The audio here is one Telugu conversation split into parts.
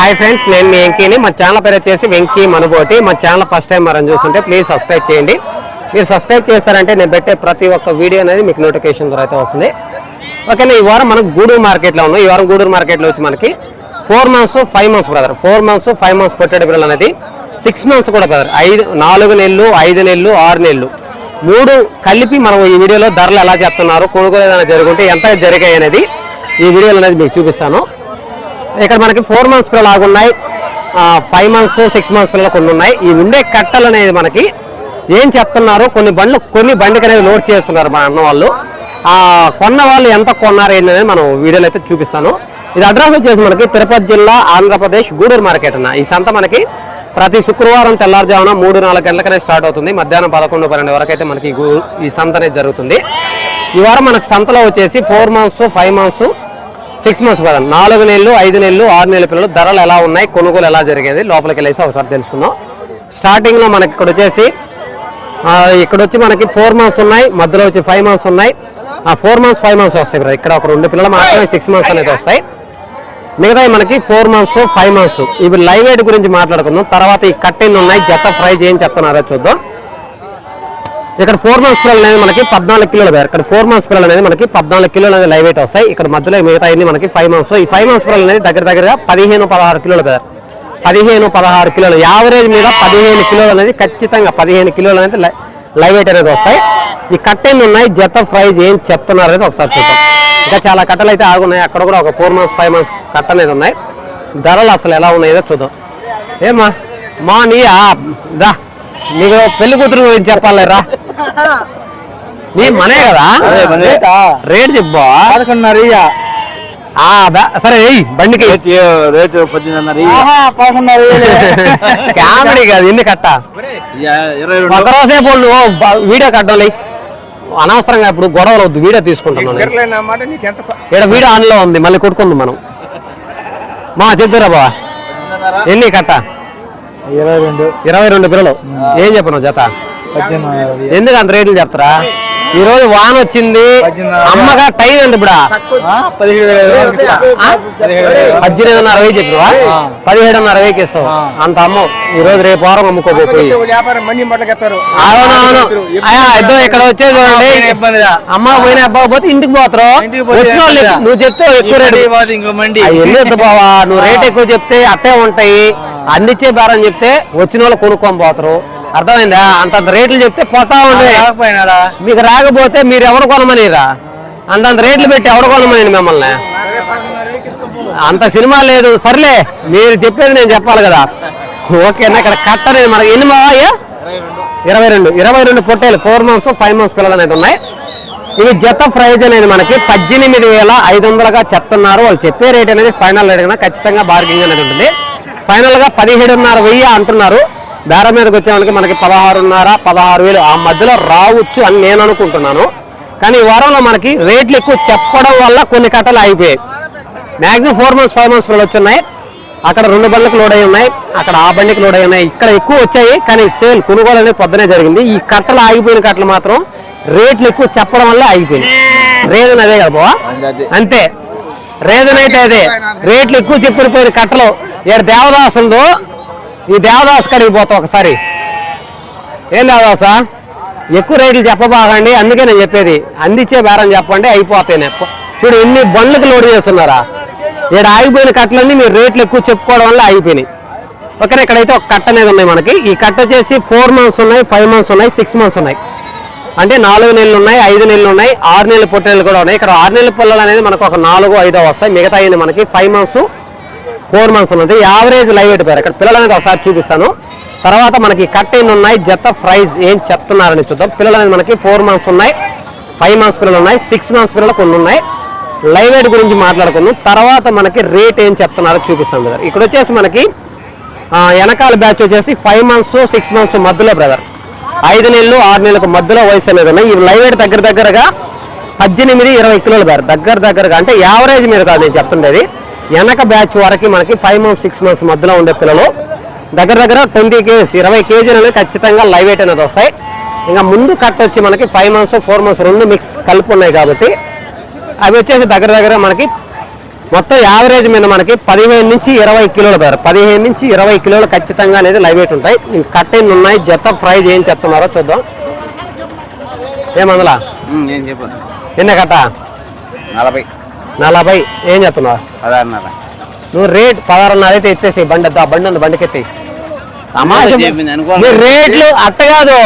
హాయ్ ఫ్రెండ్స్ నేను మీ వెంకీని. మా ఛానల్ పేరు వచ్చేసి వెంకీ మనుబోటి మా ఛానల్ ఫస్ట్ టైం మనం చూస్తుంటే ప్లీజ్ సబ్స్క్రైబ్ చేయండి. మీరు సబ్స్క్రైబ్ చేస్తారంటే నేను పెట్టే ప్రతి ఒక్క వీడియో అనేది మీకు నోటిఫికేషన్ ద్వారా అయితే వస్తుంది. ఓకేనా ఈ వారం మనం గూడూరు మార్కెట్లో ఉన్నాం. ఈ వారం గూడూరు మార్కెట్లో వచ్చి మనకి four months five months brother four months five months పొట్టేడు పిల్లలు అనేది సిక్స్ మంత్స్ కూడా బ్రదర్ ఐదు నాలుగు నెలలు ఐదు నెలలు ఆరు నెలలు. మూడు కలిపి మనం ఈ వీడియోలో ధరలు ఎలా చెప్తున్నారు కొనుగోలు ఏదైనా జరుగుంటే ఎంత జరిగాయి అనేది ఈ వీడియోలో అనేది మీకు చూపిస్తాను. ఇక్కడ మనకి ఫోర్ మంత్స్ పిల్లలు ఆగున్నాయి ఫైవ్ మంత్స్ సిక్స్ మంత్స్ పిల్లలు కొన్ని ఉన్నాయి. ఈ ఉండే కట్టలు అనేది మనకి ఏం చెప్తున్నారు? కొన్ని బండ్లు కొన్ని బండికి అనేది లోడ్ చేస్తున్నారు మా అన్న వాళ్ళు. కొన్న వాళ్ళు ఎంత కొన్నారు ఏంటనేది మనం వీడియోలో అయితే చూపిస్తాను. ఇది అడ్రస్ వచ్చేసి మనకి తిరుపతి జిల్లా ఆంధ్రప్రదేశ్ గూడూరు మార్కెట్ అన్న. ఈ సంత మనకి ప్రతి శుక్రవారం తెల్లారుజామున మూడు నాలుగు గంటలకనే స్టార్ట్ అవుతుంది. మధ్యాహ్నం పదకొండు పన్నెండు వరకు అయితే మనకి ఈ సంత అనేది జరుగుతుంది. ఈ వారం మనకి సంతలో వచ్చేసి four months five months six months కదా నాలుగు నెలలు ఐదు నెలలు ఆరు నెలల పిల్లలు ధరలు ఎలా ఉన్నాయి కొనుగోలు ఎలా జరిగేది లోపలికి వెళ్ళేసి ఒకసారి తెలుసుకుందాం. స్టార్టింగ్లో మనకి ఇక్కడ వచ్చేసి ఇక్కడ వచ్చి మనకి ఫోర్ మంత్స్ ఉన్నాయి మధ్యలో వచ్చి ఫైవ్ మంత్స్ ఉన్నాయి. ఆ ఫోర్ మంత్స్ ఫైవ్ మంత్స్ వస్తాయి బ్రదర్. ఇక్కడ ఒక రెండు పిల్లలు మాత్రమే సిక్స్ మంత్స్ అనేది వస్తాయి. మిగతా మనకి ఫోర్ మంత్స్ ఫైవ్ మంత్స్ ఇవి లైవ్ ఎయిట్ గురించి మాట్లాడుకుందాం. తర్వాత ఈ కట్టెన్ ఉన్నాయి జత ఫ్రై ఏం చూద్దాం. ఇక్కడ ఫోర్ మంత్స్ పిల్లలు అనేది మనకి పద్నాలుగు కిలోలు వేరు. ఇక్కడ ఫోర్ మంత్స్ పిల్లలు అనేది మనకి పద్నాలుగు కిలోలు అనేది లైవ్ వెయిట్ వస్తాయి. ఇక్కడ మధ్యలో మిగతా అన్ని మనకి ఫైవ్ మంత్స్ ఈ ఫైవ్ మంత్స్ పిల్లలు అనేది దగ్గర దగ్గరగా పదిహేను పదహారు కిలోలు వేరు. పదిహేను పదహారు కిలోలు. యావరేజ్ మీద పదిహేను కిలోలు అనేది ఖచ్చితంగా పదిహేను కిలోలు అనేది లైవ్ వెయిట్ అనేది వస్తాయి. ఈ కట్టెలు ఉన్నాయి. జత ప్రైజ్ ఏం చెప్తున్నారు అనేది ఒకసారి చూద్దాం. ఇంకా చాలా కట్టలు అయితే ఆగున్నాయి. అక్కడ కూడా ఒక ఫోర్ మంత్స్ ఫైవ్ మంత్స్ కట్ట అనేది ఉన్నాయి. ధరలు అసలు ఎలా ఉన్నాయో చూద్దాం. ఏమా మా నీ దా నీకు పెళ్ళి కూతురు గురించి చెప్పాలి రా. నీ మనే కదా. రేట్? చెప్పు. పదకొండున్నర సరే బండికి. రేటు పద్దెనిమిదిన్నర. పదకొండున్నర. కామెడీ కాదు ఇన్ని కట్ట. ఒక రోజే పోలు వీడియో కట్టాలి. అనవసరంగా ఇప్పుడు గొడవలు వద్దు వీడియో తీసుకుంటున్నాను నేను. ఇక్కడ వీడియో ఆన్లో ఉంది మళ్ళీ కొట్టుకుందాం మనం. మా చెప్తారా బా ఎన్ని కట్ట? ఇరవై రెండు. ఇరవై రెండు పిల్లలు. ఏం చెప్పను జత. ఎందుకు అంత రేట్లు చెప్తారా? ఈ రోజు వాన వచ్చింది. అమ్మగా టైం ఎంత ఇప్పుడు? వందలకి ఇస్తా. పదిహేడు. పద్దెనిమిదిన్నర అరవై చెప్పినవా? పదిహేడున్నర అరవైకి ఇస్తావు. అంత అమ్మ. ఈ రోజు రేపు వారం మొదలెత్తారు అవునవును. ఇద్దరు ఇక్కడ వచ్చేది చూడండి. అమ్మ పోయిన అబ్బా పోతే ఇంటికి పోతారు. వచ్చిన వాళ్ళు? నువ్వు చెప్తే ఎక్కువ రేటు. ఎన్ని బావా? నువ్వు రేట్ ఎక్కువ చెప్తే అట్టే ఉంటాయి. అందించే బేరం చెప్తే వచ్చిన వాళ్ళు కొనుక్కొని పోతారు. అర్థమైందా? అంతంత రేట్లు చెప్తే పోతా ఉండే మీకు రాకపోతే మీరు ఎవరు కొనమనిరా? అంతంత రేట్లు పెట్టి ఎవరు కొనమని మిమ్మల్ని? అంత సినిమా లేదు. సర్లే మీరు చెప్పేది నేను చెప్పాలి కదా. ఓకేనా ఇక్కడ కట్ట అనేది మనకి ఎన్ని మావయ్యా ఇరవై రెండు. ఇరవై రెండు పొట్టేలు. ఫోర్ మంత్స్ ఫైవ్ మంత్స్ పిల్లలు అనేది ఉన్నాయి. ఇవి జత ప్రైజ్ అనేది మనకి పద్దెనిమిది వేల ఐదు వందలుగా చెప్తున్నారు. వాళ్ళు చెప్పే రేట్ అనేది ఫైనల్ రేట్ కన్నా ఖచ్చితంగా బార్గింగ్ అనేది ఉంటుంది. ఫైనల్గా పదిహేడున్నర వెయ్యి అంటున్నారు. బేరం మీదకి వచ్చేవాళ్ళకి మనకి పదహారున్నర పదహారు వేలు. ఆ మధ్యలో రావచ్చు అని నేను అనుకుంటున్నాను. కానీ ఈ వారంలో మనకి రేట్లు ఎక్కువ చెప్పడం వల్ల కొన్ని కట్టలు ఆగిపోయాయి. Maximum four months five months పిల్లలు వచ్చున్నాయి. అక్కడ రెండు బండ్లకు లోడ్ అయి ఉన్నాయి. అక్కడ ఆ బండికి లోడ్ అయి ఉన్నాయి. ఇక్కడ ఎక్కువ వచ్చాయి కానీ సేల్ కొనుగోలు అనేది పొద్దునే జరిగింది. ఈ కట్టలు ఆగిపోయిన కట్టలు మాత్రం రేట్లు ఎక్కువ చెప్పడం వల్ల ఆగిపోయింది రీజన్ అదే కదా బావా. అంతే రీజన్ అయితే అదే. రేట్లు ఎక్కువ చెప్పిపోయిన కట్టలు ఇక్కడ దేవదాస్ ఉందో ఈ దేవదాస్ కడిగి పోతాం ఒకసారి. ఏం దేవదాసా? ఎక్కువ రేట్లు చెప్పబాగండి అందుకే నేను చెప్పేది. అందించే బేరం చెప్పండి అయిపోతాయి చూడు ఎన్ని బండ్లకు లోడ్ చేస్తున్నారా? ఇక్కడ ఆగిపోయిన కట్టలన్నీ మీరు రేట్లు ఎక్కువ చెప్పుకోవడం వల్ల ఆగిపోయినాయి. ఓకేనా ఇక్కడైతే ఒక కట్ట అనేది ఉన్నాయి మనకి. ఈ కట్ట వచ్చేసి ఫోర్ మంత్స్ ఉన్నాయి ఫైవ్ మంత్స్ ఉన్నాయి సిక్స్ మంత్స్ ఉన్నాయి. అంటే నాలుగు నెలలు ఉన్నాయి ఐదు నెలలు ఉన్నాయి ఆరు నెలల పొట్టేళ్ళు కూడా ఉన్నాయి. ఇక్కడ ఆరు నెలల పిల్లలు అనేది మనకు ఒక నాలుగు ఐదో వస్తాయి. మిగతా అయింది మనకి. ఫైవ్ మంత్స్ ఫోర్ మంత్స్ ఉన్నది. యావరేజ్ లైవ్ వెయిట్ పేరు. ఇక్కడ పిల్లలు అనేది ఒకసారి చూపిస్తాను. తర్వాత మనకి కట్ ఎన్ని ఉన్నాయి. జత ప్రైజ్ ఏం చెప్తున్నారని చూద్దాం. పిల్లలు అనేది మనకి ఫోర్ మంత్స్ ఉన్నాయి. ఫైవ్ మంత్స్ పిల్లలు ఉన్నాయి. సిక్స్ మంత్స్ పిల్లలు కొన్ని ఉన్నాయి. లైవ్ వెయిట్ గురించి మాట్లాడుకుందాం. తర్వాత మనకి రేట్ ఏం చెప్తున్నారో చూపిస్తాం బ్రదర్ ఇక్కడ వచ్చేసి మనకి వెనకాల బ్యాచ్ వచ్చేసి ఫైవ్ మంత్స్ సిక్స్ మంత్స్ మధ్యలో బ్రదర్ ఐదు నెలలు ఆరు నెలలకు మధ్యలో వయసు అనేది ఉన్నాయి. ఈ లైవ్ వెయిట్ దగ్గర దగ్గరగా పద్దెనిమిది ఇరవై కిలోలు బ్రదర్ దగ్గర దగ్గరగా అంటే యావరేజ్ మీరు కాదు నేను చెప్తుండేది. వెనక బ్యాచ్ వరకు మనకి ఫైవ్ మంత్స్ సిక్స్ మంత్స్ మధ్యలో ఉండే పిల్లలు. దగ్గర దగ్గర ట్వంటీ కేజీస్ ఇరవై కేజీలు అనేది ఖచ్చితంగా లైవ్ వెయిట్ అనేది వస్తాయి. ఇంకా ముందు కట్ వచ్చి మనకి ఫైవ్ మంత్స్ ఫోర్ మంత్స్ రెండు మిక్స్ కలిపి ఉన్నాయి కాబట్టి అవి వచ్చేసి దగ్గర దగ్గర మనకి మొత్తం యావరేజ్ మీద మనకి పదిహేను నుంచి ఇరవై కిలోలు పేరు పదిహేను నుంచి ఇరవై కిలోలు ఖచ్చితంగా అనేది లైవ్ వెయిట్ ఉంటాయి. ఈ కట్టెన్ ఉన్నాయి జత ప్రైజ్ ఏం చెప్తున్నారో చూద్దాం. ఏమందలా ఎన్న కట్ట? నలభై. నలభై. ఏం చెప్తున్నావు పదహారున్నర. నువ్వు రేట్ పదహారున్నర అయితే ఎత్తేసి బండి ఎత్తా బండి ఉంది బండికి ఎత్తి రేట్లు అట్ట కాదు.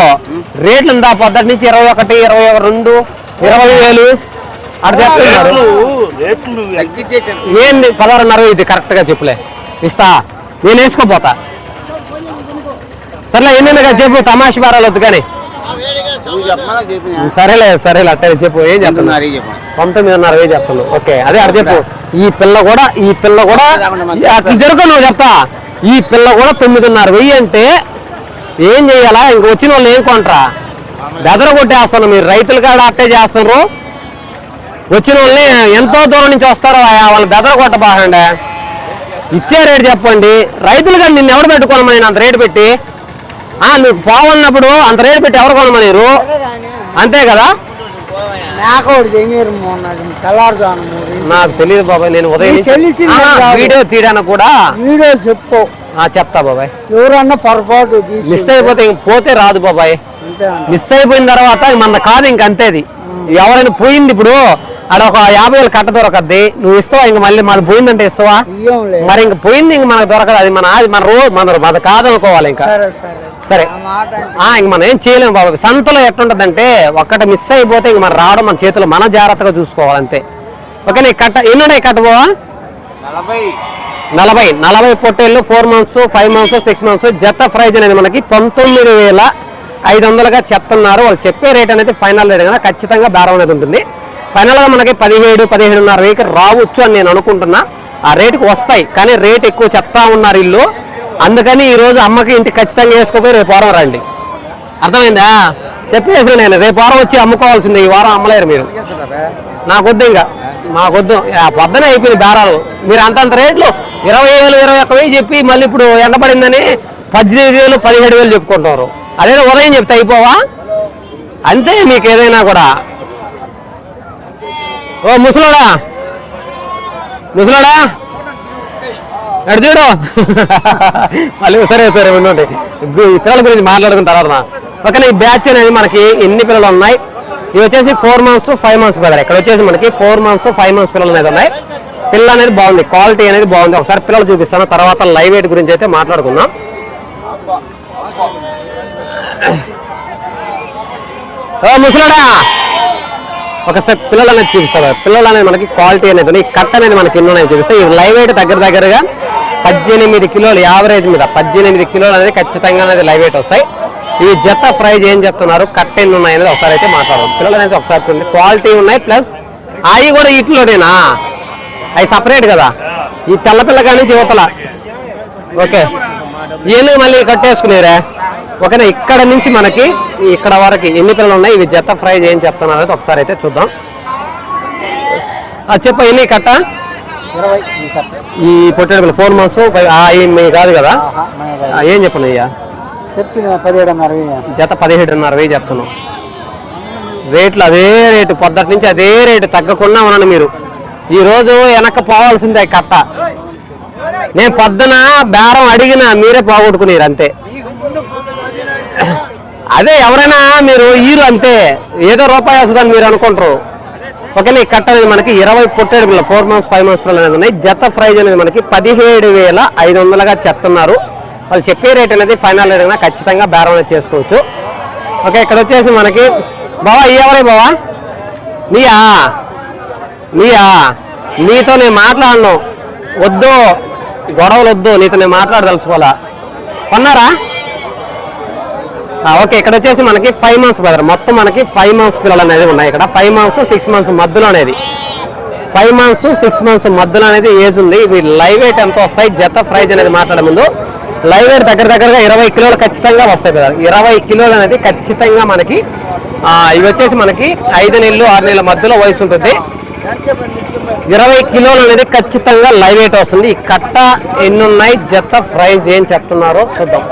రేట్లు ఉందా? పొద్దుటి నుంచి ఇరవై ఒకటి ఇరవై రెండు ఇరవై వేలు. అటు చెప్తున్నారు. తగ్గించేసాను ఏంది? పదహారున్నర ఇది కరెక్ట్గా చెప్పులే. ఇస్తా. నేను వేసుకోపోతా. సర్లే ఎన్ని చెప్పు. తమాషి బారాలు వద్దు కానీ. సరేలే సరేలే అట్టే చెప్పు. ఏం చెప్తున్నా చెప్తున్నారు పంతొమ్మిదిన్నర వేలు చెప్తున్నావు? ఓకే అదే అక్కడ చెప్పు. ఈ పిల్ల కూడా ఈ పిల్ల కూడా అట్లా జరుగు నువ్వు చెప్తా. ఈ పిల్ల కూడా తొమ్మిదిన్నర వెయ్యి అంటే ఏం చెయ్యాలా ఇంక వచ్చిన వాళ్ళు ఏం కొంటరా? బెదర కొట్టేస్తున్నారు మీరు. రైతులు కాడ అట్టే చేస్తున్నారు. వచ్చిన వాళ్ళని ఎంతో దూరం నుంచి వస్తారో వాళ్ళని బెదర కొట్టబాకండి. ఇచ్చే రేటు చెప్పండి. రైతులు కానీ నిన్ను ఎవరు పెట్టుకోనమని అంత రేటు పెట్టి నువ్వు పోవన్నప్పుడు అంత రేటు పెట్టి ఎవరు కొనమనిరు? అంతే కదా? నాకు తెలియదు బాబాయ్ నేను ఉదయం. వీడియో తీయడానికి కూడా వీడియో చెప్పు. ఆ, చెప్తా బాబాయ్. ఎవరన్నా పొరపాటు మిస్ అయిపోతే ఇంక పోతే రాదు బాబాయ్. మిస్ అయిపోయిన తర్వాత మన కాదు ఇంక అంతేది. ఎవరైనా పోయింది ఇప్పుడు ఆడ ఒక యాభై వేలు కట్ట దొరకద్ది. నువ్వు ఇస్తావా? ఇంక మళ్ళీ మనది పోయిందంటే ఇస్తావా? ఇయ్యంలే. మరి ఇంక పోయింది ఇంక మనకు దొరకదు. అది మన అది మన రోజు మన మన కాదనుకోవాలి ఇంకా. సరే సరే. సరే. ఆ మాట అంటే. ఆ ఇంక మనం ఏం చేయలేము బాబు. సంతలో ఎట్లుంటదంటే ఒక్కటి మిస్ అయిపోతే ఇంక మనం రావడం మన చేతిలో మన జాగ్రత్తగా చూసుకోవాలి అంతే. ఓకే నీ కట్ట ఎన్నున్నాయి కట్ట పోవా నలభై. నలభై. పొట్టేళ్ళు four months five months six months జత ప్రైజ్ అనేది మనకి పంతొమ్మిది వేల ఐదు వందలుగా చెప్తున్నారు. వాళ్ళు చెప్పే రేట్ అనేది ఫైనల్ రేట్ కదా ఖచ్చితంగా బేరం అనేది ఉంటుంది. ఫైనల్గా మనకి పదిహేడు పదిహేడున్నర వేకి రావచ్చు అని నేను అనుకుంటున్నా. ఆ రేటుకి వస్తాయి కానీ రేట్ ఎక్కువ చెప్తా ఉన్నారు ఇల్లు. అందుకని ఈరోజు అమ్మకి ఇంటికి ఖచ్చితంగా వేసుకోపోయి రేపు వారం రండి. అర్థమైందా? చెప్పేసి నేను రేపు వారం వచ్చి అమ్ముకోవాల్సిందే ఈ వారం అమ్మలేరు మీరు. నాకొద్దు ఇంకా మాకొద్దు ఆ పొద్దునే అయిపోయింది బేరాలు. మీరు అంతంత రేట్లు ఇరవై వేలు ఇరవై ఒక్క వెయ్యి చెప్పి మళ్ళీ ఇప్పుడు ఎండపడిందని పద్దెనిమిది వేలు పదిహేడు వేలు చెప్పుకుంటారు అదే ఉదయం చెప్తే అయిపోవా? అంతే మీకు ఏదైనా కూడా. ఓ ముసలాడా? ముసలాడా? ఎడు చూడు మళ్ళీ సరే సరే ఉండండి. ఈ పిల్లల గురించి మాట్లాడుకున్న తర్వాత ఓకే ఈ బ్యాచ్ అనేది మనకి ఎన్ని పిల్లలు ఉన్నాయి? ఇవి వచ్చేసి ఫోర్ మంత్స్ ఫైవ్ మంత్స్ పిల్లలు. ఇక్కడ వచ్చేసి మనకి ఫోర్ మంత్స్ ఫైవ్ మంత్స్ పిల్లలు అనేది ఉన్నాయి. పిల్ల అనేది బాగుంది. క్వాలిటీ అనేది బాగుంది. ఒకసారి పిల్లలు చూపిస్తాను. తర్వాత లైవ్ వెయిట్ గురించి అయితే మాట్లాడుకుందాం. ఓ ముసలాడా? ఒకసారి పిల్లలు అనేది చూపిస్తారు పిల్లలు అనేది మనకి క్వాలిటీ అనేది ఉంది. కట్ట అనేది మనకి ఎన్ని అనేది చూపిస్తే ఈ లైవ్ వెయిట్ దగ్గర దగ్గరగా పద్దెనిమిది కిలోలు యావరేజ్ మీద పద్దెనిమిది కిలోలు అనేది ఖచ్చితంగా అనేది లైవ్ వెయిట్ వస్తాయి. ఇవి జత ప్రైజ్ ఏం చెప్తున్నారు కట్ట ఎన్ని ఉన్నాయి అనేది ఒకసారి అయితే మాట్లాడదాం. పిల్లలు అనేది ఒకసారి చూడండి. క్వాలిటీ ఉన్నాయి ప్లస్ అవి కూడా ఇట్లోనేనా అవి సపరేట్ కదా? ఈ తెల్ల పిల్ల కానీ యువతల ఓకే. ఎందుకు మళ్ళీ కట్టేసుకునేరా? ఓకేనా ఇక్కడ నుంచి మనకి ఇక్కడ వరకు ఎన్ని పిల్లలు ఉన్నాయి? ఇవి జత ప్రైజ్ ఏం చెప్తున్నారు అనేది ఒకసారి అయితే చూద్దాం. చెప్పు ఎన్ని కట్ట? ఈ పొట్టేడు పిల్ల ఫోర్ మంత్స్ మీ కాదు కదా? ఏం చెప్పను అయ్యా. జత పదిహేడున్నర వెయ్యి చెప్తున్నాం. రేట్లు అదే రేటు పొద్దుటి నుంచి అదే రేటు తగ్గకుండా ఉన్నాను మీరు. ఈ రోజు వెనక్కి పోవాల్సిందే కట్ట. నేను పొద్దున బేరం అడిగినా మీరే పోగొట్టుకునేరు అంతే. అదే ఎవరైనా మీరు ఈరు అంతే ఏదో రూపాయి వస్తుందని మీరు అనుకుంటారు. ఓకేనా? ఈ కట్ట అనేది మనకి ఇరవై పుట్టేడు పిల్లలు ఫోర్ మంత్స్ ఫైవ్ మంత్స్ పిల్లలు అనేది ఉన్నాయి. జత ప్రైజ్ అనేది మనకి పదిహేడు వేల ఐదు వందలుగా చెప్తున్నారు. వాళ్ళు చెప్పే రేట్ అనేది ఫైనల్ రేట్ అయినా ఖచ్చితంగా బేరం చేసుకోవచ్చు. ఓకే ఇక్కడ వచ్చేసి మనకి బావా ఈ ఎవరే బావా? నీయా? నీయా? నీతో నేను మాట్లాడను. వద్దు. గొడవలు వద్దు. నీతో నేను మాట్లాడదలుచుకోవాలా? కొన్నారా? ఓకే ఇక్కడ వచ్చేసి మనకి ఫైవ్ మంత్స్ బ్రదర్ మొత్తం మనకి ఫైవ్ మంత్స్ పిల్లలు అనేది ఉన్నాయి ఇక్కడ. ఫైవ్ మంత్స్ సిక్స్ మంత్స్ మధ్యలో అనేది ఫైవ్ మంత్స్ సిక్స్ మంత్స్ మధ్యలో అనేది ఏజ్ ఉంది. ఇవి లైవ్ వెయిట్ ఎంత వస్తాయి? జత ప్రైజ్ అనేది మాట్లాడే ముందు లైవ్ వెయిట్ దగ్గర దగ్గరగా ఇరవై కిలోలు ఖచ్చితంగా వస్తాయి కదా ఇరవై కిలోలు అనేది ఖచ్చితంగా మనకి ఇవి వచ్చేసి మనకి ఐదు నెలలు ఆరు నెలల మధ్యలో వయసు ఉంటుంది. ఇరవై కిలోలు అనేది ఖచ్చితంగా లైవ్ వెయిట్ వస్తుంది. ఈ కట్ట ఎన్ని ఉన్నాయి? జత ప్రైజ్ ఏం చెప్తున్నారో చూద్దాం.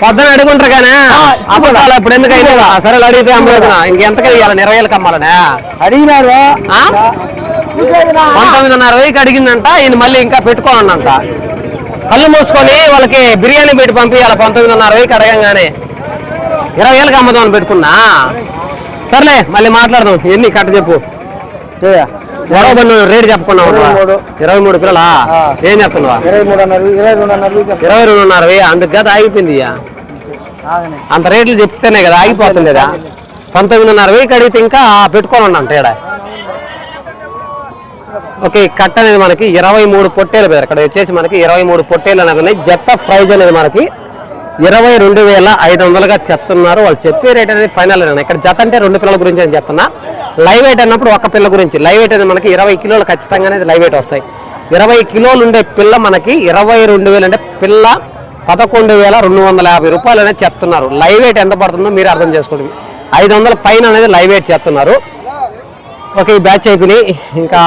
పొద్దున అడుగుంటారు కానీ అప్పుడు ఇప్పుడు ఎందుకు అయితే సరే అడిగితే అమ్మలేదునా ఇంకెంతగా ఇవ్వాలి ఇరవై వేలకు అమ్మాలనే? అడిగినారు? పంతొమ్మిదిన్నర వెయ్యికి అడిగిందంట ఈయన మళ్ళీ ఇంకా పెట్టుకోనంట కళ్ళు మూసుకొని వాళ్ళకి బిర్యానీ పెట్టి పంపించాలి పంతొమ్మిదిన్నర వెయ్యికి అడగంగానే. ఇరవై వేలకు అమ్మదాం అని పెట్టుకున్నా. సర్లే మళ్ళీ మాట్లాడదాం. ఎన్ని కట్ట చెప్పు. పన్ను రేటు చెప్పుకున్నావు ఇరవై మూడు. పిల్లలా. ఏం చెప్తున్నావా ఇరవై ఇరవై రెండున్నర అందుకు కదా ఆగిపోయింది అంత రేట్లు చెప్తేనే కదా ఆగిపోతుంది కదా. పంతొమ్మిదిన్నర వెయ్యికి అడిగితే ఇంకా పెట్టుకోను అంట ఓకే కట్ట అనేది మనకి ఇరవై మూడు పొట్టేలు పేరు. ఇక్కడ వచ్చేసి మనకి ఇరవై మూడు పొట్టేలు అనేది ఉన్నాయి. జత ప్రైజ్ అనేది మనకి ఇరవై రెండు వేల ఐదు వందలుగా చెప్తున్నారు. వాళ్ళు చెప్పే రేట్ అనేది ఫైనల్ ఇక్కడ జత అంటే రెండు పిల్లల గురించి అని చెప్తున్నా. లైవ్ వెయిట్ అన్నప్పుడు ఒక పిల్ల గురించి. లైవ్ వెయిట్ అనేది మనకి ఇరవై కిలోలు ఖచ్చితంగా అనేది లైవ్ వెయిట్ వస్తాయి. ఇరవై కిలోలు ఉండే పిల్ల మనకి ఇరవై రెండు వేలు అంటే పిల్ల పదకొండు వేల రెండు వందల యాభై రూపాయలు అనేది చెప్తున్నారు. లైవ్ వెయిట్ ఎంత పడుతుందో మీరు అర్థం చేసుకోండి. ఐదు వందల పైన అనేది లైవ్ వెయిట్ చెప్తున్నారు ఓకే ఈ బ్యాచ్ అయిపోయినాయి. ఇంకా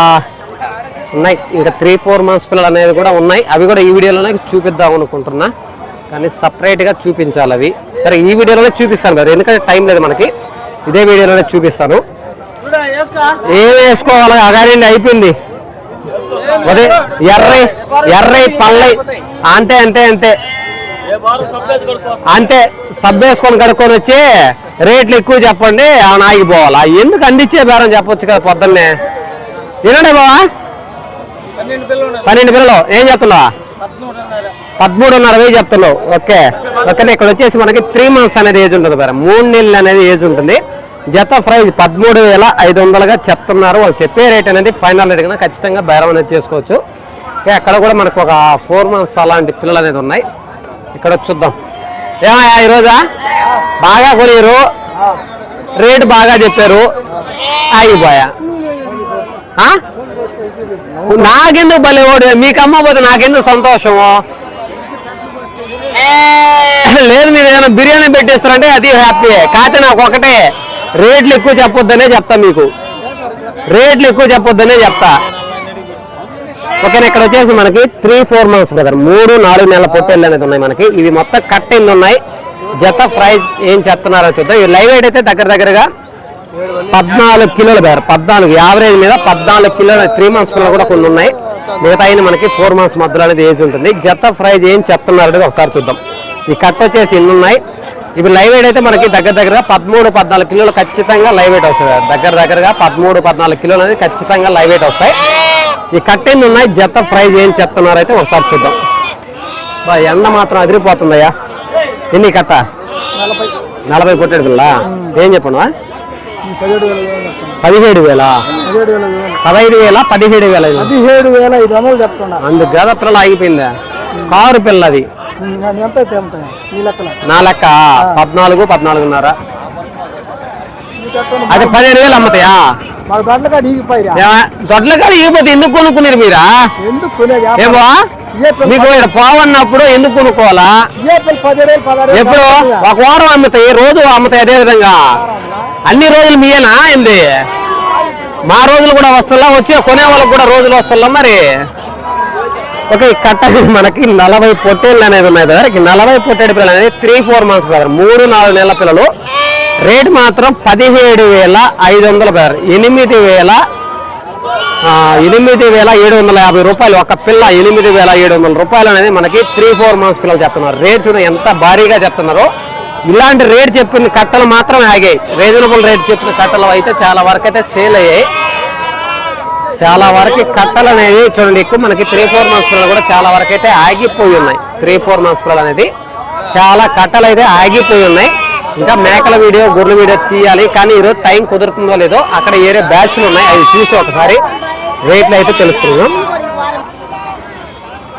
ఉన్నాయి. ఇంకా త్రీ ఫోర్ మంత్స్ పిల్లలు అనేది కూడా ఉన్నాయి. అవి కూడా ఈ వీడియోలోనే చూపిద్దాం అనుకుంటున్నా. కానీ సపరేట్గా చూపించాలి అవి. సరే ఈ వీడియోలోనే చూపిస్తాను కదా. ఎందుకంటే టైం లేదు మనకి. ఇదే వీడియోలోనే చూపిస్తాను. ఏం వేసుకోవాలి? అగానండి అయిపోయింది. అదే ఎర్రై ఎర్రై పల్లై అంతే అంతే అంతే. అంతే సబ్బు వేసుకొని కడుక్కొని వచ్చి రేట్లు ఎక్కువ చెప్పండి అవును ఆగిపోవాలా ఎందుకు అందించే బేరం చెప్పొచ్చు కదా పొద్దున్నే? వినండి బావా. పన్నెండు పిల్లలు. ఏం చెప్తున్నావా? పదమూడున్నర వెయ్యి చెప్తున్నావు. ఓకే. ఓకే ఇక్కడ వచ్చేసి మనకి త్రీ మంత్స్ అనేది ఏజ్ ఉంటుంది బేరం మూడు నెలలు అనేది ఏజ్ ఉంటుంది. జత ప్రైజ్ పదమూడు వేల ఐదు వందలుగా చెప్తున్నారు. వాళ్ళు చెప్పే రేట్ అనేది ఫైనల్ రేట్ కన్నా ఖచ్చితంగా బేరం అనేది చేసుకోవచ్చు. అక్కడ కూడా మనకు ఒక ఫోర్ మంత్స్ అలాంటి పిల్లలు అనేది ఉన్నాయి. ఇక్కడ చూద్దాం. ఏమయ్యా ఈరోజా? బాగా కొనిరు. రేటు బాగా చెప్పారు. ఆగిపోయా ఆ? నాకెందుకు భలే ఓడి మీకు అమ్మపోతే నాకెందుకు సంతోషము? లేదు మీరు ఏమైనా బిర్యానీ పెట్టేస్తారంటే అది హ్యాపీ కాకపోతే నాకు ఒకటే. రేట్లు ఎక్కువ చెప్పొద్దనే చెప్తా మీకు. రేట్లు ఎక్కువ చెప్పొద్దనే చెప్తా. ఓకేనా ఇక్కడ వచ్చేసి మనకి త్రీ ఫోర్ మంత్స్ బ్రదర్ మూడు నాలుగు నెలల పొట్టేళ్ళు అనేది ఉన్నాయి మనకి. ఇవి మొత్తం కట్ ఎన్ని ఉన్నాయి. జత ఫ్రైజ్ ఏం చెప్తున్నారో చూద్దాం. ఈ లైవ్ వెయిట్ అయితే దగ్గర దగ్గరగా పద్నాలుగు కిలోలు బ్రదర్. పద్నాలుగు. యావరేజ్ మీద పద్నాలుగు కిలోలు త్రీ మంత్స్ పిల్లలు కూడా కొన్ని ఉన్నాయి. మిగతా మనకి ఫోర్ మంత్స్ మధ్యలో అనేది ఏజ్ ఉంటుంది. జత ప్రైజ్ ఏం చెప్తున్నారు అనేది ఒకసారి చూద్దాం. ఈ కట్ వచ్చేసి ఎన్ని ఉన్నాయి. ఇవి లైవ్ వెయిట్ అయితే మనకి దగ్గర దగ్గర పదమూడు పద్నాలుగు కిలోలు ఖచ్చితంగా లైవ్ వెయిట్ వస్తుంది. దగ్గర దగ్గరగా పదమూడు పద్నాలుగు కిలోలు అనేది ఖచ్చితంగా లైవ్ వెయిట్ వస్తాయి. ఈ కట్ ఎన్ని ఉన్నాయి జత ప్రైజ్ ఏం చెప్తున్నారు అయితే ఒకసారి చూద్దాం. బా ఎండ మాత్రం అదిరిపోతుందయ్యా. ఎన్ని కట్ట? నలభై కొట్టాడు పిల్ల ఏం చెప్పను పదిహేడు వేల. పదహైదు వేల పదిహేడు వేల. ఐదు. పదిహేడు వేల ఐదు వందలు చెప్తున్నా. అందుకు గద పిల్లలు ఆగిపోయిందా? కారు పిల్లది. ఎంత అయితే నా లెక్క పద్నాలుగు పద్నాలుగున్నర. అది పదిహేడు వేలు అమ్ముతాయా? మాకు దాంట్లో కాదు ఈగిపోయిరా? దొడ్ల కాడ ఇవ్వకపోతే ఎందుకు కొనుక్కున్నారు మీరా? ఎందుకు కొనేది ఏమో మీకు ఇక్కడ పోవన్నప్పుడు ఎందుకు కొనుక్కోవాలా? ఎప్పుడు? ఒక వారం అమ్ముతాయి రోజు అమ్ముతాయి అదే విధంగా. అన్ని రోజులు మీయేనా ఏంది? మా రోజులు కూడా వస్తుందా వచ్చి కొనే వాళ్ళకి కూడా రోజులు వస్తుందా మరి? ఓకే ఈ మనకి నలభై పొట్టేళ్ళు అనేది ఉన్నాయి బ్రదర్. ఈ నలభై పొట్టేడు పిల్లలు అనేది త్రీ ఫోర్ మంత్స్ బ్రదర్. మూడు నాలుగు నెలల పిల్లలు. రేట్ మాత్రం పదిహేడు వేల ఐదు వందల బ్రదర్. ఎనిమిది వేల ఎనిమిది వేల ఏడు వందల యాభై రూపాయలు. ఒక పిల్ల ఎనిమిది వేల ఏడు వందల రూపాయలు అనేది మనకి త్రీ ఫోర్ మంత్స్ పిల్లలు చెప్తున్నారు. రేట్ చూడండి ఎంత భారీగా చెప్తున్నారో. ఇలాంటి రేట్ చెప్పిన కట్టలు మాత్రం ఆగాయి. రీజనబుల్ రేట్ చెప్పిన కట్టలు అయితే చాలా వరకు అయితే సేల్ అయ్యాయి. చాలా వరకు కట్టలు అనేది చూడండి ఎక్కువ మనకి త్రీ ఫోర్ మంత్స్ పిల్లలు కూడా చాలా వరకు అయితే ఆగిపోయి ఉన్నాయి. త్రీ ఫోర్ మంత్స్ పిల్లలు అనేది చాలా కట్టలు అయితే ఆగిపోయి ఉన్నాయి. ఇంకా మేకల వీడియో గొర్రెల వీడియో తీయాలి. కానీ ఈరోజు టైం కుదురుతుందో లేదో అక్కడ ఏరే బ్యాచ్లు ఉన్నాయి. అవి చూసి ఒకసారి రేట్లు అయితే తెలుసుకుందాం.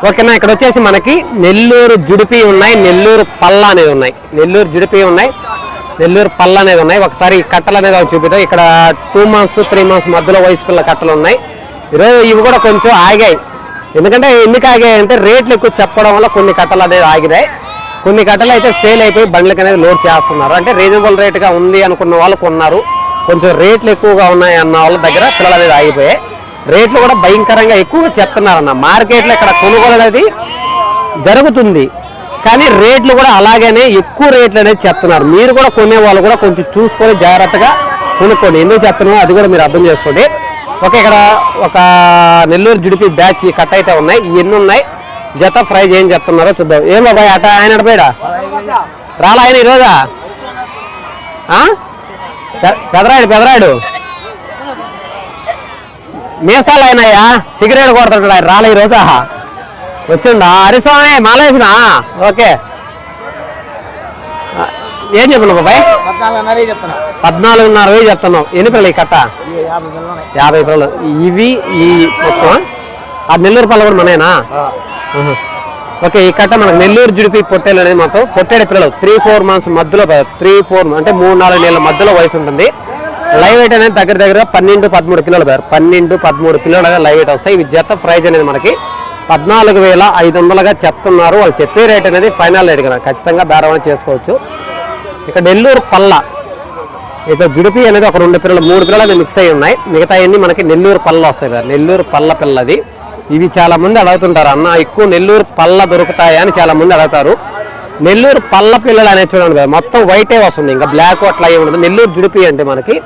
ఓకేనా ఇక్కడ వచ్చేసి మనకి నెల్లూరు జుడిపి ఉన్నాయి. నెల్లూరు పల్లా అనేది ఉన్నాయి. నెల్లూరు జుడిపి ఉన్నాయి. నెల్లూరు పళ్ళు అనేది ఉన్నాయి. ఒకసారి ఈ కట్టలు అనేది ఒకటి చూపిద్దాం. ఇక్కడ టూ మంత్స్ త్రీ మంత్స్ మధ్యలో వయసు పిల్ల కట్టలు ఉన్నాయి. ఈరోజు ఇవి కూడా కొంచెం ఆగాయి. ఎందుకంటే ఎందుకు ఆగాయి అంటే రేట్లు ఎక్కువ చెప్పడం వల్ల కొన్ని కట్టలు అనేది ఆగినాయి. కొన్ని కట్టలు అయితే సేల్ అయిపోయి బండ్లకి అనేది లోడ్ చేస్తున్నారు. అంటే రీజనబుల్ రేట్గా ఉంది అనుకున్న వాళ్ళు కొన్నారు. కొంచెం రేట్లు ఎక్కువగా ఉన్నాయి అన్న వాళ్ళ దగ్గర పిల్లలు అనేది ఆగిపోయాయి. రేట్లు కూడా భయంకరంగా ఎక్కువగా చెప్తున్నారన్న. మార్కెట్లో ఇక్కడ కొనుగోలు అనేది జరుగుతుంది. కానీ రేట్లు కూడా అలాగనే ఎక్కువ రేట్లు అనేది చెప్తున్నారు. మీరు కూడా కొనే వాళ్ళు కూడా కొంచెం చూసుకొని జాగ్రత్తగా కొనుక్కోండి. ఎందుకు చెప్తున్నామో అది కూడా మీరు అర్థం చేసుకోండి. ఓకే ఇక్కడ ఒక నెల్లూరు జుడిపి బ్యాచ్ కట్ అయితే ఉన్నాయి. ఇవన్నీ ఉన్నాయి. జత ఫ్రై ఏం చెప్తున్నారో చూద్దాం. ఏం బాబాయ్ అట ఆయన అడిపోయాడా రాలా ఆయన ఈరోజా? పెదరాయుడు పెదరాయుడు. మీసాలు అయినాయా సిగరెట్ కొడుతుంటాడు ఆయన. రాలే ఈరోజా? వచ్చిండా హరిస్వామి మాలేసినా? ఓకే. ఆ, ఏం చెప్పిన బాబాయ్? పద్నాలుగున్నర వేలు చెప్తున్నావు. ఎన్ని పిల్లలు ఈ కట్ట? యాభై పిల్లలు పిల్లలు. ఇవి ఈ మొత్తం? ఆ నెల్లూరు పళ్ళు కూడా మనేనా ఆహా. ఓకే ఈ కట్ట మనకు నెల్లూరు జుడిపి పొట్టేలు అనేది మొత్తం పొట్టేడు పిల్లలు. త్రీ ఫోర్ మంత్స్ మధ్యలో త్రీ ఫోర్ అంటే మూడు నాలుగు నెలల మధ్యలో వయసు ఉంటుంది. లైవ్ వెయిట్ అనేది దగ్గర దగ్గర పన్నెండు పదమూడు కిలోలు పేరు పన్నెండు పదమూడు కిలోలు లైవ్ వెయిట్ వస్తాయి. ఇవి జత ప్రైజ్ అనేది మనకి పద్నాలుగు వేల ఐదు వందలుగా చెప్తున్నారు. వాళ్ళు చెప్పే రేట్ అనేది ఫైనల్ రేట్ కదా. ఖచ్చితంగా బేరవణ చేసుకోవచ్చు. ఇక్కడ నెల్లూరు పల్ల. ఇక జుడిపి అనేది ఒక రెండు పిల్లలు మూడు పిల్లలు మిక్స్ అయి ఉన్నాయి. మిగతా అన్ని మనకి నెల్లూరు పళ్ళ వస్తాయి కదా నెల్లూరు పల్ల పిల్లది. ఇవి చాలామంది అడుగుతుంటారు అన్న ఎక్కువ నెల్లూరు పళ్ళ దొరుకుతాయా? అని చాలా మంది అడుగుతారు. నెల్లూరు పల్ల పిల్లలు అనేది చూడండి కదా మొత్తం వైటే వస్తుంది. ఇంకా బ్లాక్ అట్లా ఏమి ఉండదు. నెల్లూరు జుడిపి అంటే మనకి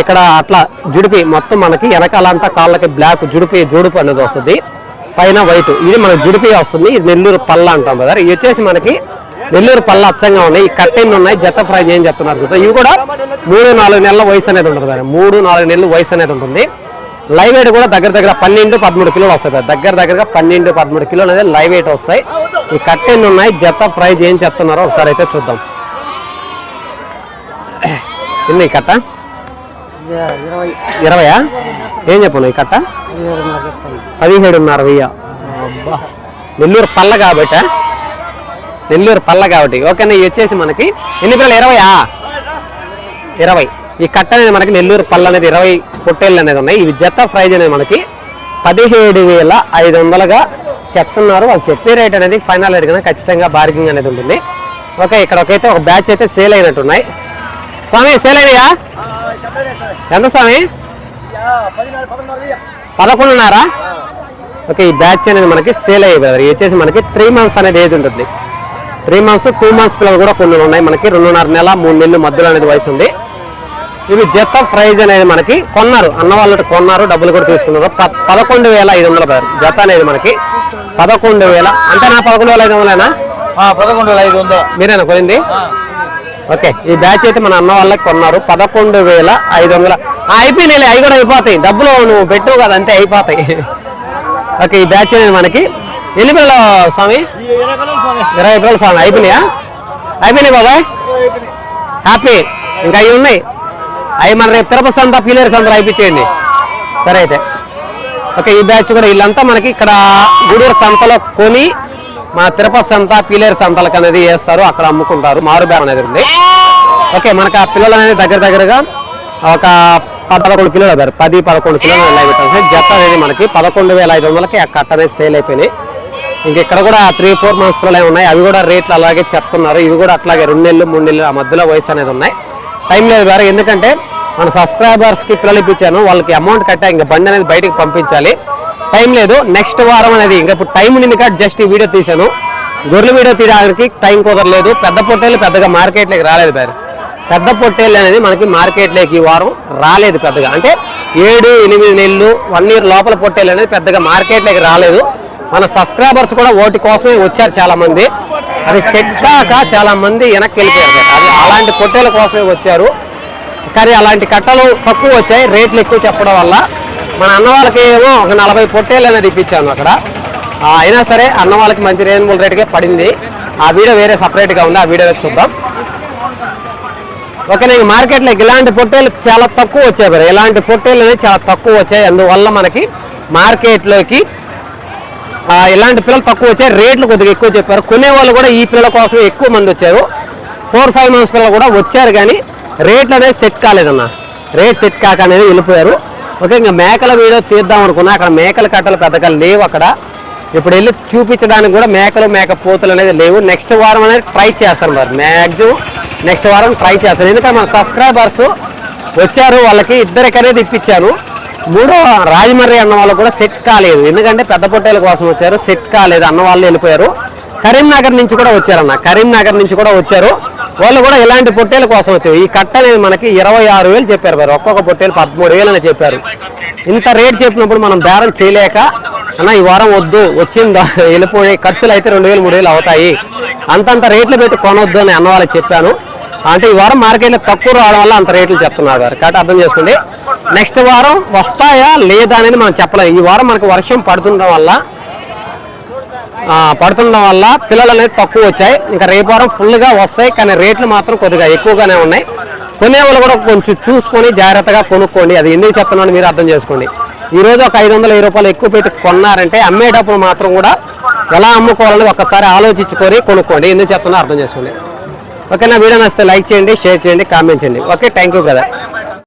ఇక్కడ అట్లా జుడిపి మొత్తం మనకి వెనకాలంతా కాళ్ళకి బ్లాక్ జుడిపి జుడుపు అనేది వస్తుంది. పైన వైట్ ఇది మనకు జుడిపి వస్తుంది. ఇది నెల్లూరు పళ్ళ అంటాం కదా. ఇది వచ్చేసి మనకి నెల్లూరు పళ్ళ అచ్చంగా ఉన్నాయి. ఈ కట్టెన్ ఉన్నాయి. జత ఫ్రై ఏం చెప్తున్నారు చూద్దాం. ఇవి కూడా మూడు నాలుగు నెలల వయసు అనేది ఉంటుంది మరి మూడు నాలుగు నెలల వయసు అనేది ఉంటుంది. లైవ్ వెయిట్ కూడా దగ్గర దగ్గర పన్నెండు పదమూడు కిలోలు వస్తాయి దగ్గర దగ్గరగా పన్నెండు పదమూడు కిలోలు అనేది లైవ్ వెయిట్ వస్తాయి. ఈ కట్టెన్ ఉన్నాయి. జత ఫ్రై ఏం చెప్తున్నారో ఒకసారి అయితే చూద్దాం. ఇన్ని కట్ట? ఇరవయా? ఏం చెప్పను ఈ కట్ట? పదిహేడున్నర వెయ్యి నెల్లూరు పల్ల కాబట్టి? నెల్లూరు పల్ల కాబట్టి. ఓకేనా ఇవి వచ్చేసి మనకి ఎన్ని పిల్లలు? ఇరవయా? ఇరవై. ఈ కట్ట అనేది మనకి నెల్లూరు పల్ల అనేది ఇరవై పొట్టేళ్ళు అనేది ఉన్నాయి. ఇవి జత ప్రైజ్ అనేది మనకి పదిహేడు వేల ఐదు వందలుగా చెప్తున్నారు. వాళ్ళు చెప్పే రేట్ అనేది ఫైనల్ రేట్ కన్నా ఖచ్చితంగా బార్గింగ్ అనేది ఉంటుంది. ఓకే ఇక్కడ ఒకైతే ఒక బ్యాచ్ అయితే సేల్ అయినట్టున్నాయి. స్వామి సేల్ అయినాయా? ఎంత స్వామి? పదకొండున్నారా? ఓకే ఈ బ్యాచ్ అనేది మనకి సేల్ అయ్యే బ్రదర్. ఇది వచ్చేసి మనకి త్రీ మంత్స్ అనేది ఏజ్ ఉంటుంది. త్రీ మంత్స్ టూ మంత్స్ పిల్లలు కూడా కొన్ని ఉన్నాయి. మనకి రెండున్నర నెల మూడు నెలలు మధ్యలో అనేది వయసు ఉంది. ఇవి జత ప్రైజ్ అనేది మనకి కొన్నారు. అన్న వాళ్ళు కొన్నారు డబ్బులు కూడా తీసుకున్నారు. పదకొండు వేల ఐదు వందల బ్రదర్. జత అనేది మనకి పదకొండు వేల. అంటే నా పదకొండు వేల ఐదు వందలేనా? పదకొండు వేల ఐదు వందలు. మీరేనా కొనింది? ఓకే ఈ బ్యాచ్ అయితే మన అన్న వాళ్ళకి కొన్నారు. పదకొండు వేల ఐదు వందల అయిపోయినాయి అవి కూడా అయిపోతాయి. డబ్బులు నువ్వు పెట్టు కదా అంతే అయిపోతాయి. ఓకే ఈ బ్యాచ్ అనేది మనకి. ఎన్ని పిల్లలు స్వామి? ఇరవై పిల్లలు స్వామి అయిపోయినాయా? అయిపోయినాయి బాబాయ్? హ్యాపీ. ఇంకా అవి ఉన్నాయి. అవి మన రేపు తిరుపతి సంత పీలేరు సంత అయిపించేయండి. సరే అయితే. ఓకే ఈ బ్యాచ్ కూడా వీళ్ళంతా మనకి ఇక్కడ గూడూరు సంతలో కొని మన తిరుపతి సంత పీలేరు సంతలకు అనేది వేస్తారు. అక్కడ అమ్ముకుంటారు. మారుబేరం అనేది ఉంది. ఓకే మనకు ఆ పిల్లలు అనేది దగ్గర దగ్గరగా ఒక పదకొండు కిలోలు అవ్వారు పది పదకొండు కిలోలు లైవ్ పెట్టాల్సి జత అనేది మనకి పదకొండు వేల ఐదు వందలకి ఆ కట్ట అనేది సేల్ అయిపోయినాయి. ఇంక ఇక్కడ కూడా త్రీ ఫోర్ మంత్స్ పిల్లలు ఉన్నాయి. అవి కూడా రేట్లు అలాగే చెప్తున్నారు. ఇవి కూడా అట్లాగే రెండు నెలలు మూడు నెలలు ఆ మధ్యలో వయసు అనేది ఉన్నాయి. టైం లేదు వేరే ఎందుకంటే మన సబ్స్క్రైబర్స్కి పిల్లలు ఇప్పించాను. వాళ్ళకి అమౌంట్ కట్టా ఇంకా బండి అనేది బయటికి పంపించాలి. టైం లేదు. నెక్స్ట్ వారం అనేది ఇంకా ఇప్పుడు టైం ఉంది కాబట్టి జస్ట్ ఈ వీడియో తీశాను. గొర్రెల వీడియో తీయడానికి టైం కుదరలేదు. పెద్ద పొట్టేలు పెద్దగా మార్కెట్లోకి రాలేదు బారు పెద్ద పొట్టేళ్ళు అనేది మనకి మార్కెట్లోకి ఈ వారం రాలేదు పెద్దగా. అంటే ఏడు ఎనిమిది నెలలు వన్ ఇయర్ లోపల పొట్టేళ్ళు అనేది పెద్దగా మార్కెట్లోకి రాలేదు. మన సబ్స్క్రైబర్స్ కూడా ఓటి కోసమే వచ్చారు చాలామంది. అది సెట్ కాక చాలామంది వెనక్కి వెళ్ళిపోయారు అది అలాంటి పొట్టేల కోసమే వచ్చారు. కానీ అలాంటి కట్టలు తక్కువ వచ్చాయి. రేట్లు ఎక్కువ చెప్పడం వల్ల మన అన్న వాళ్ళకి ఏమో ఒక నలభై పొట్టేలు అనేది ఇప్పించాను అక్కడ. అయినా సరే అన్న వాళ్ళకి మంచి రీజనబుల్ రేట్కే పడింది. ఆ వీడియో వేరే సపరేట్గా ఉంది ఆ వీడియో చూద్దాం. ఓకే నేను మార్కెట్లో ఇలాంటి పొట్టేలు చాలా తక్కువ వచ్చాయి మరి ఇలాంటి పొట్టేలు అనేవి చాలా తక్కువ వచ్చాయి. అందువల్ల మనకి మార్కెట్లోకి ఇలాంటి పిల్లలు తక్కువ వచ్చాయి. రేట్లు కొద్దిగా ఎక్కువ చెప్పారు. కొనేవాళ్ళు కూడా ఈ పిల్లల కోసం ఎక్కువ మంది వచ్చారు. ఫోర్ ఫైవ్ మంత్స్ పిల్లలు కూడా వచ్చారు కానీ రేట్లు అనేది సెట్ కాలేదన్న. రేట్ సెట్ కాక అనేది వెళ్ళిపోయారు. ఓకే ఇంకా మేకల వీడియో తీద్దాం అనుకున్నా. అక్కడ మేకల కట్టలు పెద్దగా లేవు అక్కడ. ఇప్పుడు వెళ్ళి చూపించడానికి కూడా మేకలు మేక పోతులు అనేది లేవు. నెక్స్ట్ వారం అనేది ట్రై చేస్తారు మరి. మ్యాక్సిమం నెక్స్ట్ వారం ట్రై చేస్తారు ఎందుకంటే మన సబ్స్క్రైబర్స్ వచ్చారు వాళ్ళకి ఇద్దరికనేది ఇప్పించాను. మూడో రాజమర్రి అన్న వాళ్ళు కూడా సెట్ కాలేదు. ఎందుకంటే పెద్ద పొట్టేల కోసం వచ్చారు సెట్ కాలేదు అన్న వాళ్ళు వెళ్ళిపోయారు. కరీంనగర్ నుంచి కూడా వచ్చారన్న. కరీంనగర్ నుంచి కూడా వచ్చారు. వాళ్ళు కూడా ఇలాంటి పొట్టేల కోసం వచ్చారు. ఈ కట్ట అనేది మనకి ఇరవై ఆరు వేలు చెప్పారు మరి. ఒక్కొక్క పొట్టేలు పదమూడు వేలు అని చెప్పారు. ఇంత రేట్ చెప్పినప్పుడు మనం బేరం చేయలేక అన్న ఈ వారం వద్దు వచ్చిందా వెళ్ళిపోయి ఖర్చులు అయితే రెండు వేలు మూడు వేలు అవుతాయి. అంతంత రేట్లు పెట్టి కొనవద్దు అని అన్న వాళ్ళకి చెప్పాను. అంటే ఈ వారం మార్కెట్లో తక్కువ రావడం వల్ల అంత రేట్లు చెప్తున్నారు గారు. కాబట్టి అర్థం చేసుకోండి. నెక్స్ట్ వారం వస్తాయా లేదా అనేది మనం చెప్పలేము. ఈ వారం మనకు వర్షం పడుతుండడం వల్ల పడుతుండడం వల్ల పిల్లలు అనేది తక్కువ వచ్చాయి. ఇంకా రేపు వారం ఫుల్గా వస్తాయి కానీ రేట్లు మాత్రం కొద్దిగా ఎక్కువగానే ఉన్నాయి. కొనే వాళ్ళు కూడా కొంచెం చూసుకొని జాగ్రత్తగా కొనుక్కోండి. అది ఎందుకు చెప్తున్నాను మీరు అర్థం చేసుకోండి. ఈరోజు ఒక ఐదు వందల రూపాయలు ఎక్కువ పెట్టి కొన్నారంటే అమ్మేటప్పుడు మాత్రం కూడా ఎలా అమ్ముకోవాలని ఒక్కసారి ఆలోచించుకొని కొనుక్కోండి. ఎందుకు చెప్తున్నా అర్థం చేసుకోండి. ఓకే నా వీడియో నచ్చితే లైక్ చేయండి షేర్ చేయండి కామెంట్ చేయండి. ఓకే థ్యాంక్ యూ కదా